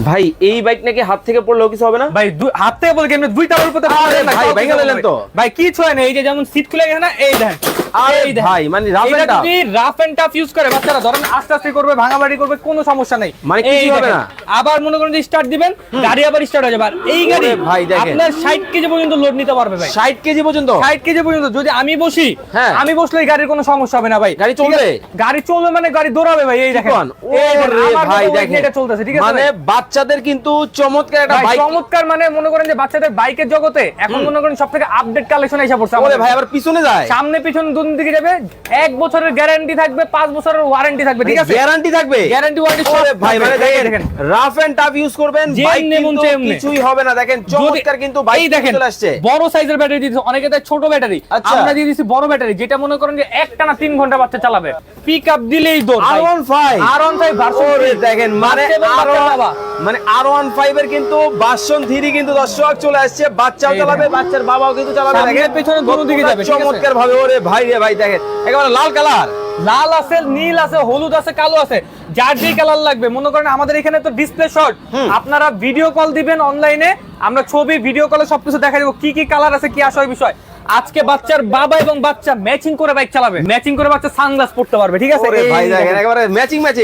ভাই এই বাইক নাকি হাত থেকে পড়লেও কিছু হবে না? ভাই দুই- হাত থেকে পড়লে কেমনে দুই তালার উপরে ভাই, ভেঙে দিলেন তো। ভাই কি ছয় না এই যে যেমন সিট খুলে গেছে না এই দেন আরে ভাই, মানে rough and এটা যদি রাফ এন্ড টাফ ইউজ করে বাচ্চারা ধরেন আস্তে আস্তে করবে ভাঙাবাড়ি করবে কোনো সমস্যা নাই। মানে এই হবে না। আবার মনে করেন যে স্টার্ট দিবেন গাড়ি আবার স্টার্ট হয়ে যাবে। আর এই গাড়ি ভাই, দেখেন। আপনার 60 কেজি পর্যন্ত লোড নিতে পারবে ভাই। ষাট কেজি পর্যন্ত? 60 কেজি পর্যন্ত। যদি আমি বসি হ্যাঁ। আমি বসলে গাড়ির কোনো সমস্যা হবে না ভাই। গাড়ি চলবে? গাড়ি চলবে মানে গাড়ি দৌড়াবে ভাই এই দেখেন। ওরে ভাই মতো দেখেন। এটা চলতেছে ঠিক আছে মানে বাচ্চাদের কিন্তু চমৎকার একটা বাইক চমৎকার মানে মনে করেন যে বাচ্চাদের বাইকের জগতে এখন মনে করেন সব থেকে আপডেট কালেকশন এসে পড়ছে ওরে ভাই আবার পিছনে যায়। সামনে পিছনে দুন দিকে যাবে এক বছরের গ্যারান্টি থাকবে পাঁচ বছরের ওয়ারেন্টি থাকবে ঠিক আছে? গ্যারান্টি থাকবে? গ্যারান্টি ওয়ারেন্টি ভাই মানে দেখেন রাফ এন্ড টাফ ইউজ করবেন বাইক নেমুন কিন্তু। কিছুই হবে না দেখেন চমৎকার কিন্তু বাইক দেখেন চলে আসছে। বড় সাইজের ব্যাটারি দিচ্ছে অনেকে দেয় ছোট ব্যাটারি আচ্ছা। আমরা দিয়ে দিয়েছি বড় ব্যাটারি যেটা মনে করেন যে একটানা তিন ঘণ্টা বাচ্চা চালাবে। পিক আপ দিলেই দৌড় R one five R one five দেখেন মানে আর মানে আর ওয়ান ফাইভ এর কিন্তু বাসন থ্রি কিন্তু দর্শক চলে আসছে বাচ্চাও চালাবে বাচ্চার বাবাও কিন্তু চালাবে দেখেন। পেছনে দিকে যাবে, চমৎকার ভাবে ওরে ভাই রে ভাই দেখেন। একেবারে লাল কালার। লাল আছে নীল আছে হলুদ আছে কালো আছে। যার যেই কালার লাগবে মনে করেন আমাদের এখানে তো ডিসপ্লে শট আপনারা ভিডিও কল দিবেন অনলাইনে আমরা ছবি ভিডিও কলে সবকিছু দেখা দেবো কি কি কালার আছে কি আসয় বিষয়। আজকে বাচ্চার বাবা এবং বাচ্চা ম্যাচিং করে বাইক চালাবে। ম্যাচিং করে বাচ্চা সানগ্লাস পড়তে পারবে ঠিক আছে? ভাই দেখেন। একেবারে ম্যাচিং ম্যাচিং।